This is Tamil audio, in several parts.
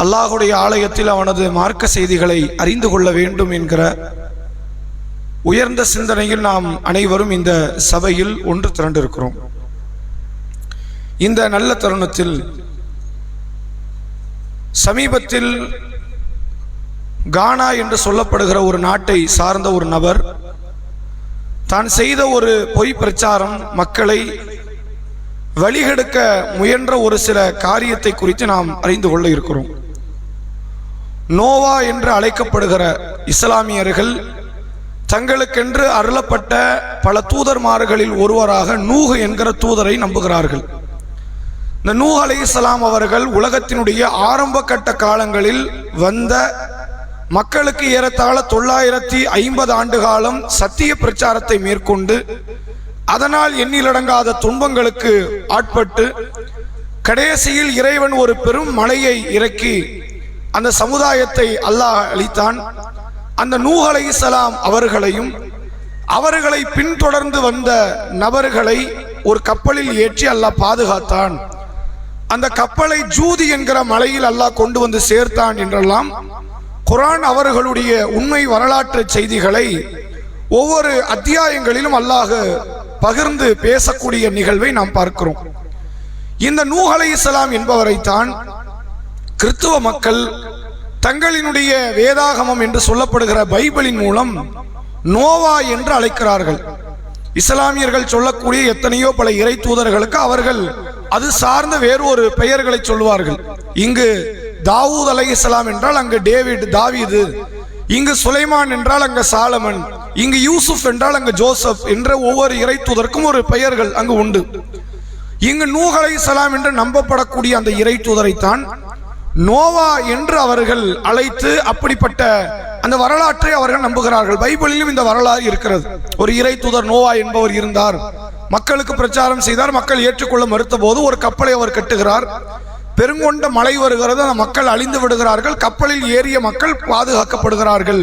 அல்லாஹுடைய ஆலயத்தில் அவனது மார்க்க செய்திகளை அறிந்து கொள்ள வேண்டும் என்கிற உயர்ந்த சிந்தனையில் நாம் அனைவரும் இந்த சபையில் ஒன்று திரண்டிருக்கிறோம். இந்த நல்ல தருணத்தில் சமீபத்தில் கானா என்று சொல்லப்படுகிற ஒரு நாட்டை சார்ந்த ஒரு நபர் தான் செய்த ஒரு பொய் பிரச்சாரம் மக்களை வழிகெடுக்க முயன்ற ஒரு சில காரியத்தை குறித்து நாம் அறிந்து கொள்ள இருக்கிறோம். நோவா என்று அழைக்கப்படுகிற இஸ்லாமியர்கள் தங்களுக்கென்று அருளப்பட்ட பல தூதர்மார்களில் ஒருவராக நூகு என்கிற தூதரை நம்புகிறார்கள். இந்த நூ அலை இஸ்லாம் அவர்கள் உலகத்தினுடைய ஆரம்ப கட்ட காலங்களில் வந்த மக்களுக்கு ஏறத்தாழ தொள்ளாயிரத்தி ஐம்பது ஆண்டு காலம் சத்திய பிரச்சாரத்தை மேற்கொண்டு அதனால் எண்ணிலடங்காத துன்பங்களுக்கு ஆட்பட்டு கடைசியில் இறைவன் ஒரு பெரும் மலையை இறக்கி அந்த சமுதாயத்தை அல்லாஹ் அளித்தான் அந்த நூஹ் அலைஹிஸ்ஸலாம் அவர்களையும் அவர்களை பின்தொடர்ந்து வந்த நபர்களை ஒரு கப்பலில் ஏற்றி அல்லாஹ் பாதுகாத்தான். அந்த கப்பலை ஜூதி என்கிற மலையில் அல்லாஹ் கொண்டு வந்து சேர்த்தான் என்றெல்லாம் குரான் அவர்களுடைய உண்மை வரலாற்று செய்திகளை ஒவ்வொரு அத்தியாயங்களிலும் அல்லாஹ் பகிர்ந்து பேசக்கூடிய நிகழ்வை நாம் பார்க்கிறோம். இந்த நூஹலை இஸ்லாம் என்பவரைத்தான் கிறிஸ்துவ மக்கள் தங்களினுடைய வேதாகமம் என்று சொல்லப்படுகிற பைபிளின் மூலம் நோவா என்று அழைக்கிறார்கள். இஸ்லாமியர்கள் சொல்லக்கூடிய எத்தனையோ பல இறை தூதர்களுக்கு அவர்கள் அது சார்ந்த வேறு ஒரு பெயர்களை சொல்லுவார்கள். இங்கு தாவூத் அலைஹிஸ்ஸலாம் என்றால் அங்கு டேவிட் தாவீது இங்கு சுலைமான் என்றால் அங்கு சாலமன் இங்கு யூசுப் என்றால் அங்கு ஜோசப் என்ற ஒவ்வொரு இறை தூதருக்கும் ஒரு பெயர்கள் அங்கு உண்டு. இங்கு நூஹ் இஸ்லாம் என்று நம்பப்படக்கூடிய அந்த இறை தூதரைத்தான் நோவா என்று அவர்கள் அழைத்து அப்படிப்பட்ட அந்த வரலாற்றை அவர்கள் நம்புகிறார்கள். பைபிளிலும் இந்த வரலாறு இருக்கிறது. ஒரு இறை தூதர் நோவா என்பவர் இருந்தார். மக்களுக்கு பிரச்சாரம் செய்தார். மக்கள் ஏற்றுக்கொள்ள மறுத்த போது ஒரு கப்பலை அவர் கட்டுகிறார். பெருங்கொண்ட மழை வருகிறது. அந்த மக்கள் அழிந்து விடுகிறார்கள். கப்பலில் ஏறிய மக்கள் பாதுகாக்கப்படுகிறார்கள்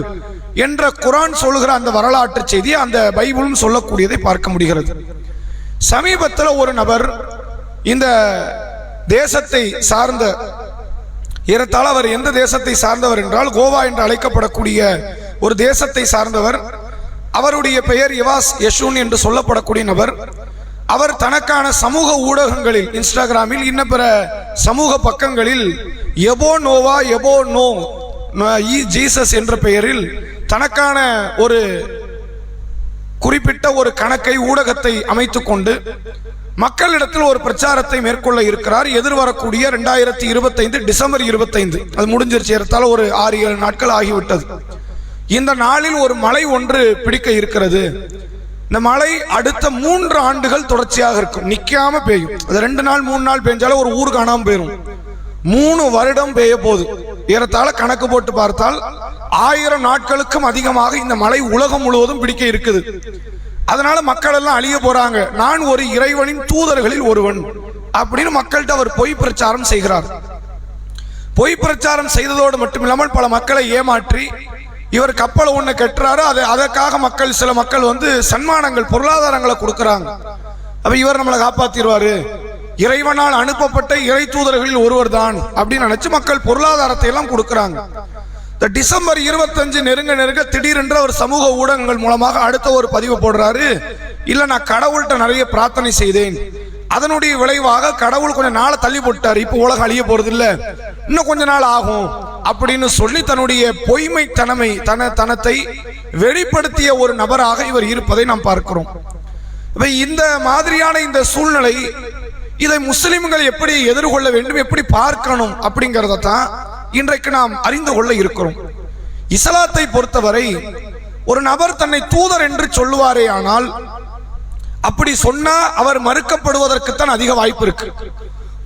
என்ற குரான் சொல்லுகிற அந்த வரலாற்று செய்தி அந்த பைபிளும் சொல்லக்கூடியதை பார்க்க முடிகிறது. சமீபத்தில் ஒரு நபர் இந்த தேசத்தை சார்ந்த ஏறத்தாழ அவர் எந்த தேசத்தை சார்ந்தவர் என்றால் கோவா என்று அழைக்கப்படக்கூடிய ஒரு தேசத்தை சார்ந்தவர். அவருடைய பெயர் யவாஸ் யஷூன் என்று சொல்லப்படக்கூடிய நபர். அவர் தனக்கான சமூக ஊடகங்களில் இன்ஸ்டாகிராமில் இன்ன பிற சமூக பக்கங்களில் எபோ நோவா எபோ நோ இ ஜீசஸ் என்ற பெயரில் தனக்கான ஒரு குறிப்பிட்ட ஒரு கணக்கை ஊடகத்தை அமைத்து கொண்டு மக்களிடத்தில் ஒரு பிரச்சாரத்தை மேற்கொள்ள இருக்கிறார். எதிர்வரக்கூடிய ரெண்டாயிரத்தி இருபத்தைந்து டிசம்பர் இருபத்தைந்து. அது முடிஞ்சிருச்சு. ஏறத்தால் ஒரு ஆறு ஏழு நாட்கள் ஆகிவிட்டது. இந்த நாளில் ஒரு மலை ஒன்று பிடிக்க இருக்கிறது. இந்த மழை அடுத்த மூன்று ஆண்டுகள் தொடர்ச்சியாக இருக்கும். நிற்காம பெய்யும். அது ரெண்டு நாள் மூணு நாள் பெஞ்சாலும் ஒரு ஊர் காணாமல் போயிடும் மூணு வருடம் பெய்ய போது ஏறத்தாழ கணக்கு போட்டு பார்த்தால் ஆயிரம் நாட்களுக்கும் அதிகமாக இந்த மழை உலகம் முழுவதும் பிடிக்க இருக்குது. அதனால மக்கள் எல்லாம் அழிய போறாங்க. நான் ஒரு இறைவனின் தூதர்களில் ஒருவன் அப்படின்னு மக்கள்கிட்ட அவர் பொய் பிரச்சாரம் செய்கிறார். பொய் பிரச்சாரம் செய்ததோடு மட்டுமில்லாமல் பல மக்களை ஏமாற்றி இவர் கப்பலை ஒன்று கட்டுறாரு. அதை அதற்காக மக்கள் சில மக்கள் வந்து சன்மானங்கள் பொருளாதாரங்களை கொடுக்குறாங்க. அப்போ இவர் நம்மளை காப்பாற்றிடுவாரு இறைவனால் அனுப்பப்பட்ட இறை தூதர்களில் ஒருவர் தான் அப்படின்னு நினச்சி மக்கள் பொருளாதாரத்தை எல்லாம் கொடுக்குறாங்க. இந்த டிசம்பர் இருபத்தஞ்சு நெருங்க நெருங்க திடீரென்று அவர் சமூக ஊடகங்கள் மூலமாக அடுத்த ஒரு பதிவு போடுறாரு. இல்ல நான் கடவுள்கிட்ட நிறைய பிரார்த்தனை செய்தேன். அதனுடைய விளைவாக கடவுள் கொஞ்சம் நாளை தள்ளி போட்டார் இப்போ உலகம் அழிய போறது இல்ல இன்னும் கொஞ்ச நாள் ஆகும். அப்படின்னு சொல்லி தன்னுடைய பொய்மை தனமை தன தனத்தை வெளிப்படுத்திய ஒரு நபராக இவர் இருப்பதை நாம் பார்க்கிறோம். இந்த மாதிரியான இந்த சூழ்நிலை இதை முஸ்லிம்கள் எப்படி எதிர்கொள்ள வேண்டும் எப்படி பார்க்கணும் அப்படிங்கிறத தான் இன்றைக்கு நாம் அறிந்து கொள்ள இருக்கிறோம். இஸ்லாத்தை பொறுத்தவரை ஒரு நபர் தன்னை தூதர் என்று சொல்லுவாரே ஆனால் அப்படி சொன்னா அவர் மறுக்கப்படுவதற்குத்தான் அதிக வாய்ப்பு இருக்கு.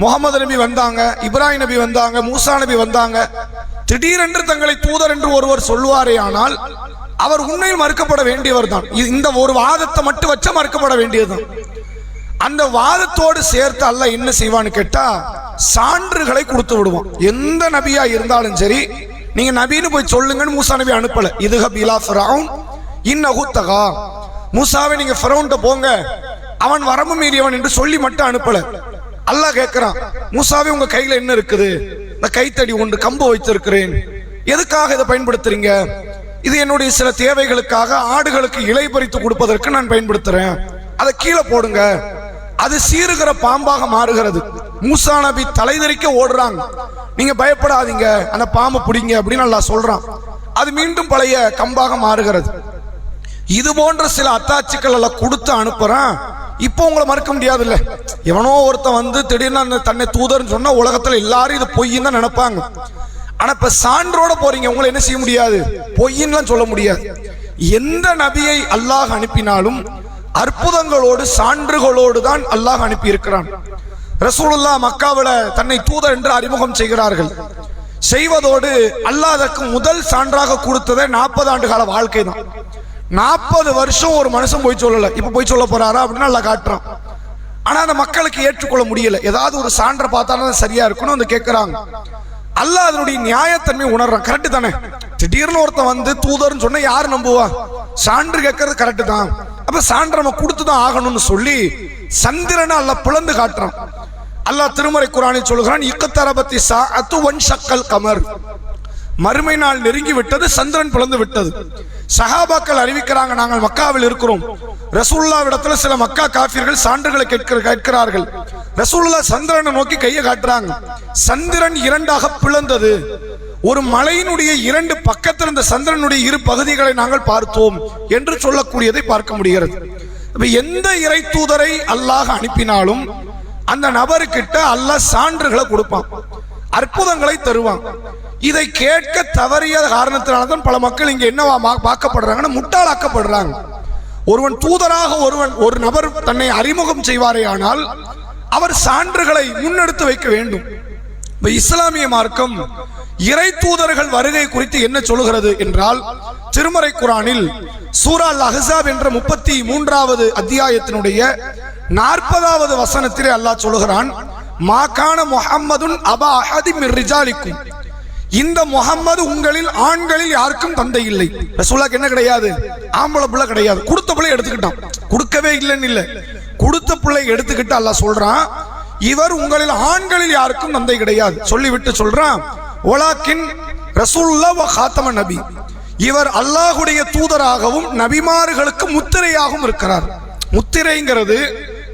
முகமது நபி வந்தாங்க இப்ராஹிம் நபி வந்தாங்க மூசா நபி வந்தாங்க. திடீரென்று தங்களை தூதர் என்று ஒருவர் சொல்லுவாரே ஆனால் அவர் உண்மையில் மறுக்கப்பட வேண்டியவர் தான். இந்த ஒரு வாதத்தை மட்டும் வச்சா மறுக்கப்பட வேண்டியதுதான். அந்த வாதத்தோடு சேர்த்து அல்ல என்ன செய்வான்னு கேட்டா சான்றுகளை கொடுத்து விடுவான் எந்த நபியா இருந்தாலும் சரி நீங்க நபின்னு போய் சொல்லுங்கன்னு மூசா நபி அனுப்பல. இதுக பிலா ஃபிரவுன் இன்னகுத்தகா மூசாவை நீங்க ஃபிரௌன்ட்ட போங்க. அவன் வரம்பு மீறியவன் என்று சொல்லி மட்டும் அனுப்பல. அல்லாஹ் கேட்கிறான் மூசாவே உங்க கையில என்ன இருக்குது? இந்த கைத்தடி ஒன்று கம்பு வைத்திருக்கிறேன். எதுக்காக இதை பயன்படுத்துறீங்க? இது என்னுடைய சில தேவைகளுக்காக ஆடுகளுக்கு இலை பறித்து கொடுப்பதற்கு நான் பயன்படுத்துறேன். அதை கீழே போடுங்க. அது சீறுகிற பாம்பாக மாறுகிறது. மூசா நபி தலைதறிக்க ஓடுறாங்க. நீங்க பயப்படாதீங்க. அந்த பாம்பு பிடிங்க அப்படின்னு நல்லா சொல்றான். அது மீண்டும் பழைய கம்பாக மாறுகிறது. இது போன்ற சில அத்தாட்சிகள் எல்லாம் கொடுத்து அனுப்புறான். இப்போ உங்களை மறுக்க முடியாதுல்ல. எவனோ ஒருத்தன் வந்து திடீர்னு அந்த தன்னை தூதர்னு சொன்னா உலகத்துல எல்லாரும் இது பொய்ன்னு தான் நினைப்பாங்க. ஆனா இப்ப சான்றோட போறீங்க. உங்களை என்ன செய்ய முடியாது? பொய்ன்னு சொல்ல முடியாது. எந்த நபியை அல்லாஹ் அனுப்பினாலும் அற்புதங்களோடு சான்றுகளோடு தான் அல்லாஹ் அனுப்பி இருக்கிறான் ரசூலுல்லா மக்காவில தன்னை தூதர் என்று அறிமுகம் செய்கிறார்கள். செய்வதோடு அல்லாதற்கு முதல் சான்றாக கொடுத்ததே நாற்பது ஆண்டு கால வாழ்க்கை தான். நாற்பது வருஷம் ஒரு மனுஷன் போய் சொல்லல. இப்ப போய் சொல்ல போறாரா அப்படின்னு நல்லா காட்டுறான். ஆனா அந்த மக்களுக்கு ஏற்றுக்கொள்ள முடியல. ஏதாவது ஒரு சான்றை பார்த்தாலும் சரியா இருக்கணும் வந்து கேட்கிறாங்க அல்லாஹ் அதனுடைய நியாயத்தன்மை உணர்றான். கரெக்டு தானே? திடீர்னு ஒருத்தன் வந்து தூதர்னு சொன்னா யார் நம்புவா? சான்று கேட்கறது கரெக்டு தான். அப்ப சான்று நம்ம கொடுத்து தான் ஆகணும்னு சொல்லி சந்திரனை அல்லாஹ் பிளந்து காட்டுறான். அல்லாஹ் திருமறை குரானில் சொல்கிறான் இக்கத்தரபத்தி சா அத்து ஒன் சக்கல் கமர். மறுமை நாள் நெருங்கி விட்டது சந்திரன் பிளந்து விட்டது. சஹாபாக்கள் அறிவிக்கிறாங்க நாங்கள் மக்காவில் இருக்கிறோம். ரசூல்லாவிடத்தில் சில மக்கா காஃபியர்கள் சான்றுகளை கேட்கிற கேட்கிறார்கள். ரசூல்லா சந்திரனை நோக்கி கையை காட்டுறாங்க. சந்திரன் இரண்டாக பிளந்தது. ஒரு மலையினுடைய இரண்டு பக்கத்தில் இருந்த சந்திரனுடைய இரு பகுதிகளை நாங்கள் பார்த்தோம் என்று சொல்லக்கூடியதை பார்க்க முடிகிறது. எந்த இறை தூதரை அல்லாஹ் அனுப்பினாலும் அந்த நபருக்கிட்ட அல்லாஹ் சான்றுகளை கொடுப்பான் அற்புதங்களை தருவான். இதை கேட்க தவறிய காரணத்தினால தான் பல மக்கள் இங்க என்னவா மா- பார்க்கப்படுறாங்கன்னா முட்டாளாக்கப்படுறாங்க. ஒருவன் தூதராக ஒருவன் ஒரு நபர் தன்னை அறிமுகம் செய்வாரே ஆனால் அவர் சான்றுகளை முன்னெடுத்து வைக்க வேண்டும். இப்போ இஸ்லாமிய மார்க்கம் இறை தூதர்கள் வருகை குறித்து என்ன சொல்லுகிறது என்றால் திருமறை குரானில் சூரா அல் என்ற முப்பத்தி மூன்றாவது அத்தியாயத்தினுடைய நாற்பதாவது வசனத்திலே அல்லாஹ் சொல்லுகிறான் மாகான முகம்மதுன் அபா அஹதி மிர்ரிஜாலிக்கும் இந்த முகம்மது உங்களில் ஆண்களில் யாருக்கும் தந்தை இல்லை. ரசூலாக்கு என்ன கிடையாது? ஆம்பளை பிள்ளை கிடையாது. கொடுத்த பிள்ளை எடுத்துக்கிட்டான். கொடுக்கவே இல்லைன்னு இல்லை. கொடுத்த பிள்ளை எடுத்துக்கிட்டு அல்லாஹ் சொல்றான் இவர் உங்களில் ஆண்களில் யாருக்கும் தந்தை கிடையாது. சொல்லிவிட்டு சொல்றான் ஒலாக்கின் ரசூல்லா வ நபி. இவர் அல்லாஹுடைய தூதராகவும் நபிமார்களுக்கு முத்திரையாகவும் இருக்கிறார். முத்திரைங்கிறது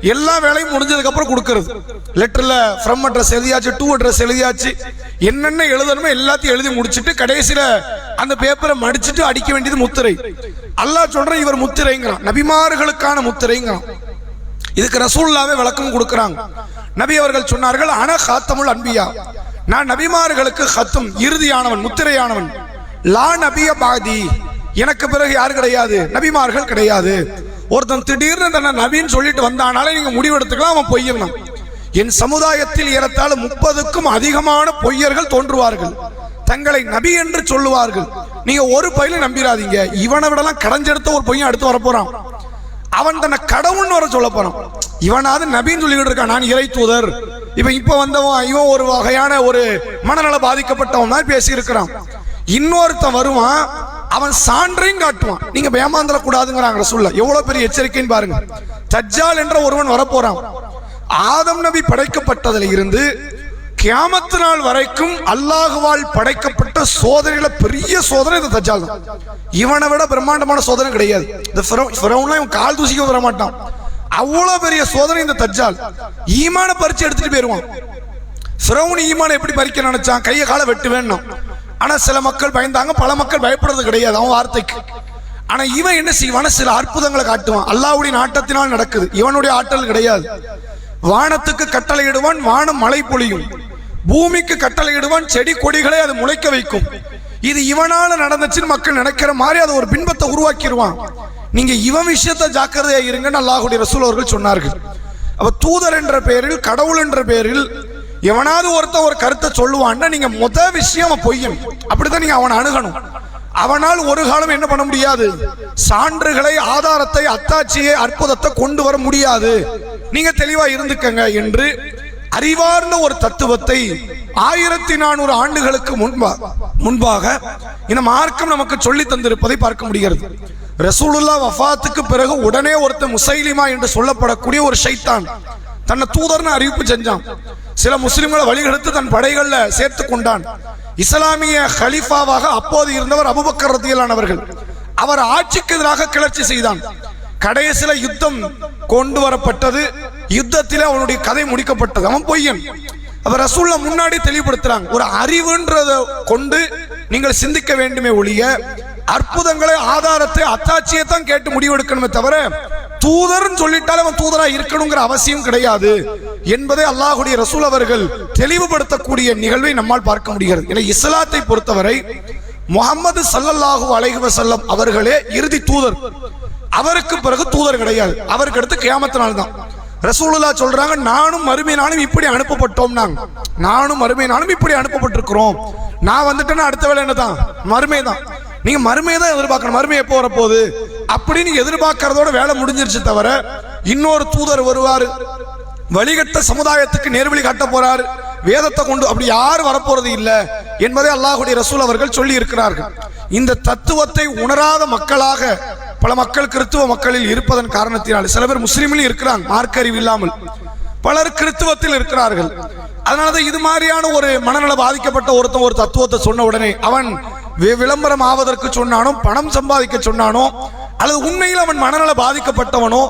எல்லா வேலையும் முடிஞ்சதுக்கு அப்புறம் கொடுக்கறது. லெட்டர்ல ஃப்ரம் அட்ரஸ் எழுதியாச்சு டூ அட்ரஸ் எழுதியாச்சு. என்னென்ன எழுதணுமோ எல்லாத்தையும் எழுதி முடிச்சிட்டு கடைசியில அந்த பேப்பரை மடிச்சிட்டு அடிக்க வேண்டியது முத்திரை. அல்லாஹ் சொல்றான் இவர் முத்திரைங்கிறான். நபிமார்களுக்கான முத்திரைங்கிறான். இதுக்கு ரசூல்லாவே விளக்கம் கொடுக்குறாங்க. நபி அவர்கள் சொன்னார்கள் அன காத்தமுள் அன்பியா. நான் நபிமார்களுக்கு ஹத்தும் இறுதியானவன் முத்திரையானவன். லா நபிய பாதி. எனக்கு பிறகு யார் கிடையாது? நபிமார்கள் கிடையாது. ஒருத்தன் திடீர்னு தன்னை நபின்னு சொல்லிட்டு வந்தானாலே நீங்க முடிவெடுத்துக்கலாம் அவன் பொய்யணும். என் சமுதாயத்தில் ஏறத்தாழ முப்பதுக்கும் அதிகமான பொய்யர்கள் தோன்றுவார்கள். தங்களை நபி என்று சொல்லுவார்கள். நீங்க ஒரு பயில நம்பிராதீங்க. இவனை விடலாம் கடைஞ்செடுத்த ஒரு பையன் அடுத்து வரப்போறான். அவன் தன்னை கடவுள்னு வர சொல்ல போறான். இவனாவது நபின்னு சொல்லிக்கிட்டு இருக்கான். நான் இறை தூதர். இவன் இப்ப வந்தவன் இவன் ஒரு வகையான ஒரு மனநல பாதிக்கப்பட்டவன் மாதிரி பேசி இருக்கிறான் இன்னொருத்தன் வருவான் அவன் சான்றையும் காட்டுவான். நீங்க ஏமாந்துட கூடாதுங்கிறாங்க சொல்ல எவ்வளவு பெரிய எச்சரிக்கைன்னு பாருங்க. தஜ்ஜால் என்ற ஒருவன் வரப்போறான். ஆதம் நபி படைக்கப்பட்டதுல இருந்து கியாமத்து நாள் வரைக்கும் அல்லாஹுவால் படைக்கப்பட்ட சோதனையில பெரிய சோதனை இந்த தஜ்ஜால் தான். இவனை விட பிரம்மாண்டமான சோதனை கிடையாது. இந்த இவன் கால் தூசிக்க வர மாட்டான். அவ்வளவு பெரிய சோதனை இந்த தஜ்ஜால். ஈமான பறிச்சு எடுத்துட்டு போயிருவான். ஃபிரௌன் ஈமான எப்படி பறிக்க நினைச்சான்? கையை காலை வெட்டு வேணும் ஆனால் சில மக்கள் பயந்தாங்க பல மக்கள் பயப்படுறது கிடையாது அவன் வார்த்தைக்கு. ஆனால் இவன் என்ன செய்வான சில அற்புதங்களை காட்டுவான். அல்லாவுடைய ஆட்டத்தினால் நடக்குது. இவனுடைய ஆற்றல் கிடையாது. வானத்துக்கு கட்டளையிடுவான் வானம் மழை பொழியும். பூமிக்கு கட்டளையிடுவான் செடி கொடிகளை அது முளைக்க வைக்கும். இது இவனால நடந்துச்சுன்னு மக்கள் நினைக்கிற மாதிரி அது ஒரு பின்பத்தை உருவாக்கிடுவான் நீங்க இவன் விஷயத்த ஜாக்கிரதையா இருங்கன்னு அல்லாஹுடைய ரசூல் அவர்கள் சொன்னார்கள். அப்ப தூதர் என்ற பெயரில் கடவுள் என்ற பெயரில் எவனாவது ஒருத்தன் ஒரு கருத்தை சொல்லுவான்னா நீங்க முத விஷயம் அவன் பொய்யன். அப்படித்தான் நீங்க அவனை அணுகணும். அவனால் ஒரு காலம் என்ன பண்ண முடியாது? சான்றுகளை ஆதாரத்தை அத்தாட்சியை அற்புதத்தை கொண்டு வர முடியாது. நீங்க தெளிவா இருந்துக்கங்க என்று அறிவார்ந்த ஒரு தத்துவத்தை ஆயிரத்தி நானூறு ஆண்டுகளுக்கு முன்பா முன்பாக இந்த மார்க்கம் நமக்கு சொல்லி தந்திருப்பதை பார்க்க முடிகிறது. ரசூலுல்லா வஃபாத்துக்கு பிறகு உடனே ஒருத்தன் முசைலிமா என்று சொல்லப்படக்கூடிய ஒரு ஷைத்தான். தன்னை தூதர்னு அறிவிப்பு செஞ்சான். சில முஸ்லிம்களை வழிகெடுத்து தன் படைகளில் சேர்த்து கொண்டான். இஸ்லாமிய ஹலீஃபாவாக அப்போது இருந்தவர் அபுபக்கர் ரத்தியலானவர்கள் அவர் ஆட்சிக்கு எதிராக கிளர்ச்சி செய்தான். கடைசியில யுத்தம் கொண்டு வரப்பட்டது. யுத்தத்தில் அவனுடைய கதை முடிக்கப்பட்டது. அவன் பொய்யன். அவர் ரசூல்ல முன்னாடி தெளிவுபடுத்துறாங்க. ஒரு அறிவுன்றத கொண்டு நீங்கள் சிந்திக்க வேண்டுமே ஒழிய அற்புதங்களை ஆதாரத்தை அத்தாட்சியை தான் கேட்டு முடிவெடுக்கணுமே தவிர தூதர்னு சொல்லிட்டால் அவன் தூதரா இருக்கணுங்கிற அவசியம் கிடையாது என்பதை அல்லாஹுடைய ரசூல் அவர்கள் தெளிவுபடுத்தக்கூடிய நிகழ்வை நம்மால் பார்க்க முடிகிறது. என இஸ்லாத்தை பொறுத்தவரை முகமது சல்லல்லாஹு அலைஹி வசல்லம் அவர்களே இறுதி தூதர். அவருக்கு பிறகு தூதர் கிடையாது. அவருக்கு அடுத்து கியாமத்து நாள் தான். ரசூலுல்லா சொல்றாங்க நானும் மறுமையினாலும் இப்படி அனுப்பப்பட்டோம் நாங்க நானும் மறுமையினாலும் இப்படி அனுப்பப்பட்டிருக்கிறோம். நான் வந்துட்டேன்னா அடுத்த வேலை என்னதான்? மறுமை தான் நீங்க மறுமையை தான் எதிர்பார்க்கணும். மறுமை எப்போ வரப்போகுது? அப்படின்னு எதிர்பார்க்கறதோட வேலை முடிஞ்சிருச்சு தவிர இன்னொரு தூதர் வருவார். வழிகட்ட சமுதாயத்துக்கு நேர்வழி காட்ட போறாரு. வேதத்தை கொண்டு அப்படி யார் வரப்போறது இல்லை என்பதை அல்லாஹுடைய ரசூல் அவர்கள் சொல்லி இருக்கிறார்கள். இந்த தத்துவத்தை உணராத மக்களாக பல மக்கள் கிறித்துவ மக்களில் இருப்பதன் காரணத்தினால் சில பேர் முஸ்லீமில் இருக்கிறாங்க மார்க்க அறிவு இல்லாமல். பலர் கிறித்துவத்தில் இருக்கிறார்கள். அதனாலதான் இது மாதிரியான ஒரு மனநல பாதிக்கப்பட்ட ஒருத்தன் ஒரு தத்துவத்தை சொன்ன உடனே அவன் வி- விளம்பரம் ஆவதற்கு சொன்னானோ பணம் சம்பாதிக்க சொன்னானோ அல்லது உண்மையில் அவன் மனநல பாதிக்கப்பட்டவனோ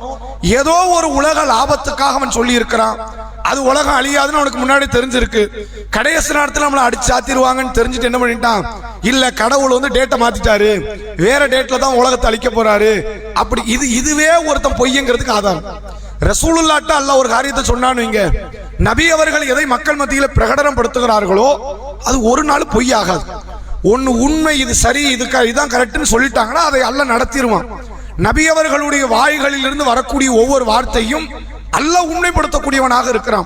ஏதோ ஒரு உலக லாபத்துக்காக அவன் சொல்லி இருக்கிறான் அது உலகம் அழியாதுன்னு அவனுக்கு முன்னாடி தெரிஞ்சிருக்கு. கடைசி நேரத்தில் நம்மளை அடிச்சு சாத்திடுவாங்கன்னு தெரிஞ்சுட்டு என்ன பண்ணிட்டான்? இல்ல கடவுள் வந்து டேட்டை மாத்திட்டாரு. வேற டேட்ல தான் உலகத்தை அழிக்க போறாரு. அப்படி இது இதுவே ஒருத்தன் பொய்யங்கிறதுக்கு ஆதாரம். ரசூலுல்லாட்ட அல்ல ஒரு காரியத்தை சொன்னான்னு வைங்க. நபி அவர்கள் எதை மக்கள் மத்தியில் பிரகடனம் படுத்துகிறார்களோ அது ஒரு நாள் பொய்யாகாது. ஒன்று உண்மை இது சரி இது க- இதுதான் கரெக்டுன்னு சொல்லிட்டாங்கன்னா அதை அல்ல நடத்திடுவான். நபியவர்களுடைய வாய்களிலிருந்து வாய்களில் இருந்து வரக்கூடிய ஒவ்வொரு வார்த்தையும் அல்ல உண்மைப்படுத்தக்கூடியவனாக இருக்கிறான்.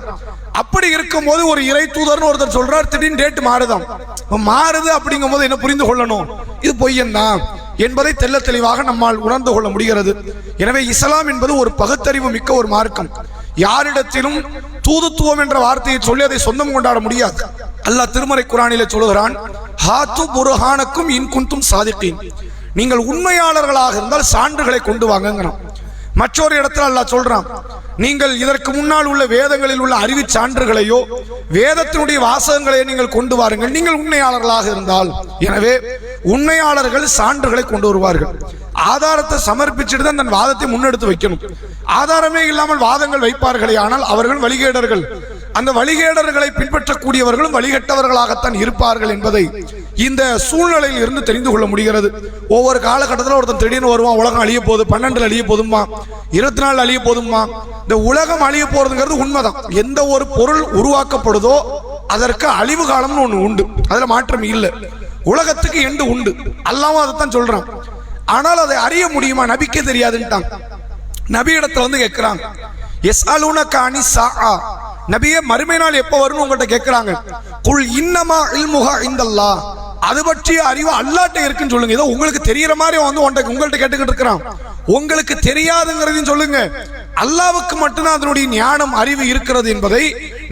அப்படி இருக்கும்போது ஒரு இறை தூதர்னு ஒருத்தர் சொல்றார் திடீர்னு டேட் மாறுதான். மாறுது அப்படிங்கும் போது என்ன புரிந்து கொள்ளணும்? இது பொய்யன்தான் என்பதை தெல்ல தெளிவாக நம்மால் உணர்ந்து கொள்ள முடிகிறது. எனவே இஸ்லாம் என்பது ஒரு பகுத்தறிவு மிக்க ஒரு மார்க்கம். யாரிடத்திலும் தூதுத்துவம் என்ற வார்த்தையை சொல்லி அதை சொந்தம் கொண்டாட முடியாது. அல்லாஹ் திருமறை குரானில சொல்லுகிறான் ஹாத்து புருஹானுக்கும் இன்குந்தும் சாதிக்கீன் நீங்கள் உண்மையாளர்களாக இருந்தால் சான்றுகளை கொண்டு வாங்கங்கிறான். மற்றொரு இடத்துல அல்லாஹ் சொல்றான் நீங்கள் இதற்கு முன்னால் உள்ள வேதங்களில் உள்ள அறிவு சான்றுகளையோ வேதத்தினுடைய வாசகங்களையோ நீங்கள் கொண்டு வாருங்கள். நீங்கள் உண்மையாளர்களாக இருந்தால் எனவே உண்மையாளர்கள் சான்றுகளை கொண்டு வருவார்கள். ஆதாரத்தை சமர்ப்பிச்சுட்டு தான் தன் வாதத்தை முன்னெடுத்து வைக்கணும். ஆதாரமே இல்லாமல் வாதங்கள் வைப்பார்களே ஆனால் அவர்கள் வழிகேடர்கள். அந்த வழிகேடர்களை பின்பற்றக்கூடியவர்களும் வழிகட்டவர்களாகத்தான் இருப்பார்கள் என்பதை இந்த சூழ்நிலையில் இருந்து தெரிந்து கொள்ள முடிகிறது. ஒவ்வொரு காலகட்டத்தில் ஒருத்தன் திடீர்னு வருவான் உலகம் அழிய போகுது பன்னெண்டுல அழிய போதுமா இருபத்தி நாலு அழிய போதுமா இந்த உலகம் அழிய போறதுங்கிறது உண்மைதான். எந்த ஒரு பொருள் உருவாக்கப்படுதோ அதற்கு அழிவு காலம்னு ஒன்று உண்டு. அதில் மாற்றம் இல்லை. உலகத்துக்கு எண்டு உண்டு. அல்லாமல் அதைத்தான் சொல்றான். ஆனால் அதை அறிய முடியுமா? நபிக்கே தெரியாதுன்ட்டான். நபி இடத்துல வந்து கேட்குறான். எஸ் அலுனகாணி சா நபியே மறுமை நாள் எப்போ வரும்னு உங்கள்கிட்ட கேட்கிறாங்க குல் இன்னமா இல்முகா இந்தல்லா. அது பற்றிய அறிவு அல்லாட்ட இருக்குன்னு சொல்லுங்க. ஏதோ உங்களுக்கு தெரியற மாதிரி வந்து உன்கிட்ட உங்கள்கிட்ட கேட்டுக்கிட்டு இருக்கிறான். உங்களுக்கு தெரியாதுங்கிறதையும் சொல்லுங்க. அல்லாவுக்கு மட்டும்தான் அதனுடைய ஞானம் அறிவு இருக்கிறது என்பதை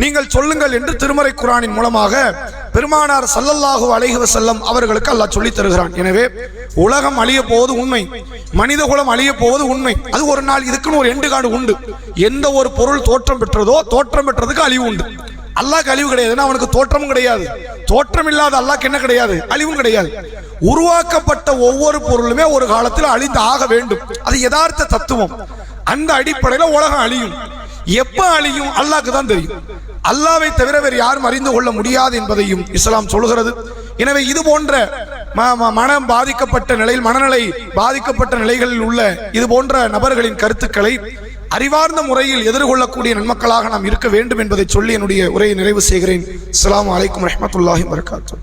நீங்கள் சொல்லுங்கள் என்று திருமறை குரானின் மூலமாக பெருமானார் சல்லல்லாஹு அலைஹி செல்லம் அவர்களுக்கு அல்லாஹ் சொல்லித் தருகிறான். எனவே உலகம் அழிய போவது உண்மை மனித குலம் அழிய போவது உண்மை. அது ஒரு நாள் இதுக்குன்னு ஒரு எண்டு காடு உண்டு. எந்த ஒரு பொருள் தோற்றம் பெற்றதோ தோற்றம் பெற்றதுக்கு அழிவு உண்டு. அல்லாஹ் அழிவு கிடையாது. அவனுக்கு தோற்றமும் கிடையாது. தோற்றம் இல்லாத அல்லாஹ்க்கு என்ன கிடையாது? அழிவும் கிடையாது. உருவாக்கப்பட்ட ஒவ்வொரு பொருளுமே ஒரு காலத்தில் அழிந்து ஆக வேண்டும். அது யதார்த்த தத்துவம். அந்த அடிப்படையில் உலகம் அழியும். எப்ப அழியும்? அல்லாக்கு தான் தெரியும். அல்லாவை தவிர வேறு யாரும் அறிந்து கொள்ள முடியாது என்பதையும் இஸ்லாம் சொல்கிறது எனவே இது போன்ற ம- ம- மனம் பாதிக்கப்பட்ட நிலையில் மனநிலை பாதிக்கப்பட்ட நிலைகளில் உள்ள இது போன்ற நபர்களின் கருத்துக்களை அறிவார்ந்த முறையில் எதிர்கொள்ளக்கூடிய நன்மக்களாக நாம் இருக்க வேண்டும் என்பதை சொல்லி என்னுடைய உரையை நிறைவு செய்கிறேன். அஸ்லாம் அலைக்கும் ரஹமத்துல்லாஹி வரகாத்து